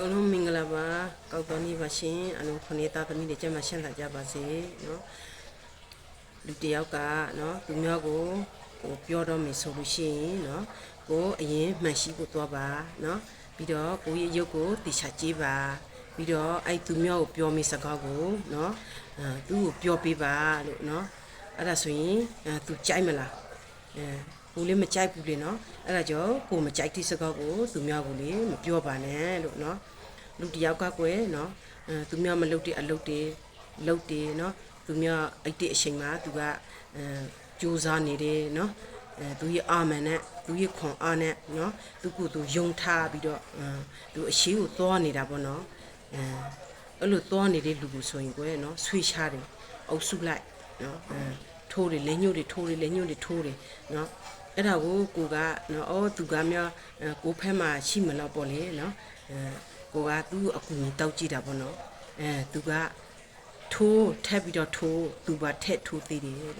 ကုန်လုံးမင်္ဂလာပါကောက်တော်နေပါရှင်အလုံးခொနေတာသမီးတွေကျမ်းမရှင်းတာကြပါစေနော်လူတစ်ယောက်ကနော်သူမျိုးကိုကိုပြောတော့မယ်ဆိုလို့ရှိရင်နော်ကိုအရင်မှန်ရှိကိုသွားပါနော်ပြီးတော့ကိုရဲ့ရုပ်ကိုတိချကြည့်ပါပြီးတော့အဲ့သူမျိုးကိုပြောမယ်စကားကိုနော်အဲသူ့ကိုပြောပေးပါလို့နော်အဲ့ဒါဆိုရင်အဲသူကြိုက်မလားအဲ ကိုလည်းမကြိုက်ဘူးလေနော်အဲ့ဒါကြောင့်ကိုမကြိုက်တဲ့စကားကိုသူများကိုလေမပြောပါနဲ့လို့နော်လူတစ်ယောက်ကကွယ်နော်အဲသူများမလုပ်တဲ့အလုပ်တွေလုပ်တယ်နော်သူများအိတ်တဲ့အချိန်မှာသူကအဲစူးစမ်းနေတယ်နော်အဲသူရဲ့အာမန်နဲ့သူရဲ့ခွန်အားနဲ့နော်သူကိုယ်သူယုံထားပြီးတော့အဲသူအရှိကိုသွားနေတာပေါ့နော်အဲအဲ့လိုသွားနေတဲ့လူကိုဆိုရင်ကွယ်နော်ဆွေးချတယ်အုပ်စုလိုက်နော်အဲထိုးတယ်လက်ညှို့တွေထိုးတယ်လက်ညှို့တွေထိုးတယ်နော် အဲ့ဒါကိုကိုကနော်အော်သူကများအဲကိုဖက်မှာရှိမလားပေါ့လေနော်အဲကိုကသူ့အကူကြီးတောက်ကြည့်တာပေါ့နော်အဲသူကထိုးထက်ပြီးတော့ထိုးသူပါထက်ထိုးသေးတယ်လို့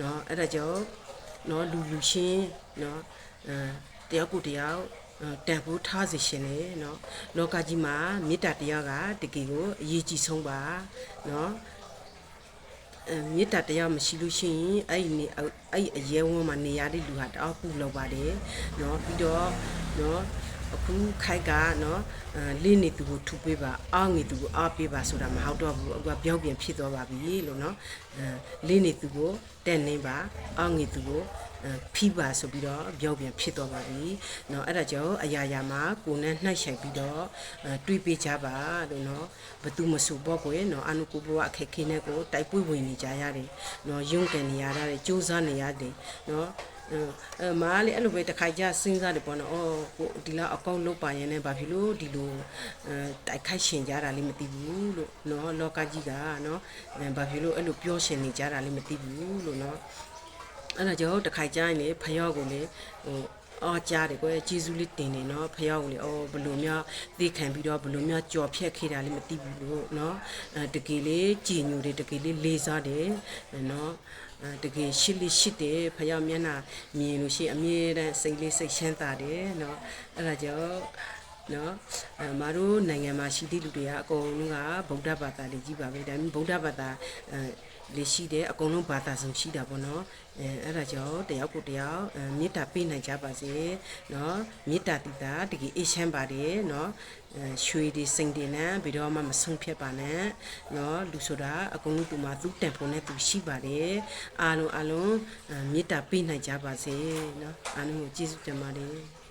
နော်အဲ့ဒါကြောင့်နော်လူလူချင်းနော်အဲတယောက်ကိုတယောက်အဲတန်ဖိုးထားစေရှင်လေနော်လောကကြီးမှာမေတ္တာတရားကတကယ်ကိုအရေးကြီးဆုံးပါနော်အဲ မေတ္တာတရားမရှိလို့ရှိရင်အဲ့ဒီနေအဲ့ဒီအရဲဝန်းမှာနေရတဲ့လူဟာတအားပူလောက်ပါတယ်เนาะပြီးတော့เนาะ အခုခိုက်ကနော်လိနေသူကိုထုပေးပါအားငေသူကိုအားပေးပါဆိုတာမဟုတ်တော့ဘူးအခုကပြောင်းပြန်ဖြစ်သွားပါပြီလို့နော်လိနေသူကိုတက်နေပါအားငေသူကိုဖိပါဆိုပြီးတော့ပြောင်းပြန်ဖြစ်သွားပါပြီနော်အဲ့ဒါကြောင့်အရာရာမှာကိုနဲ့နှိုက်ဆိုင်ပြီးတော့တွေးပေးကြပါလို့နော်ဘသူမဆိုပေါ့ကွယ်နော်အနုကိုဘဝအခက်ခဲနဲ့ကိုတိုက်ပွဲဝင်နေကြရတယ်နော်ရုန်းကန်နေရတာတွေစူးစမ်းနေရတယ်နော် အဲမားလေအဲ့လိုပဲတစ်ခါကြစဉ်းစားတယ်ပေါ့နော်အော်ကိုဒီလောက်အကောင့်လုတ်ပါရင်လည်းဘာဖြစ်လို့ဒီလိုအဲတိုက်ခိုက်ရှင်ကြတာလေးမသိဘူးလို့နော်လောကကြီးကနော်အဲဘာဖြစ်လို့အဲ့လိုပြောရှင်နေကြတာလေးမသိဘူးလို့နော်အဲ့ဒါကြောင့်တစ်ခါကြရင်လေဖယောက်ကိုလေဟို အော်ကြားတယ်ကွယ်ဂျေဇူးလေးတင်နေနော်ဖယောက်ကိုလေအော်ဘလို့များသိခံပြီးတော့ဘလို့များကြော်ဖြတ်ခဲ့တာလေးမသိဘူးလို့နော်အဲတကယ်လေးကြည်ညိုတယ်တကယ်လေးလေးစားတယ်နော်အဲတကယ်ရှစ်လေးရှစ်တယ်ဖယောက်မျက်နှာမြင်လို့ရှိရင်အမြဲတမ်းစိတ်လေးစိတ်ချမ်းသာတယ်နော်အဲ့ဒါကြောင့်နော်အဲမတို့နိုင်ငံမှာရှိသည့်လူတွေကအကုန်လုံးကဗုဒ္ဓဘာသာတွေကြီးပါပဲဒါပေမဲ့ဗုဒ္ဓဘာသာအဲ လေရှိတယ်အကုန်လုံးဘာသာစုံရှိတာပေါ့နော်အဲအဲ့ဒါကြောင့်တယောက်ကိုတယောက်အဲမေတ္တာပေးနိုင်ကြပါစေနော်မေတ္တာတိတာတကယ်အေးချမ်းပါတယ်နော်အဲရွှေတွေစိန်တွေနဲ့ဘယ်တော့မှမဆုံးဖြတ်ပါနဲ့နော်လူဆိုတာအကုန်လုံးသူမှသူတန်ဖို့နဲ့သူရှိပါတယ်အားလုံးအားလုံးအဲမေတ္တာပေးနိုင်ကြပါစေနော်အားလုံးကိုကျေးဇူးတင်ပါတယ်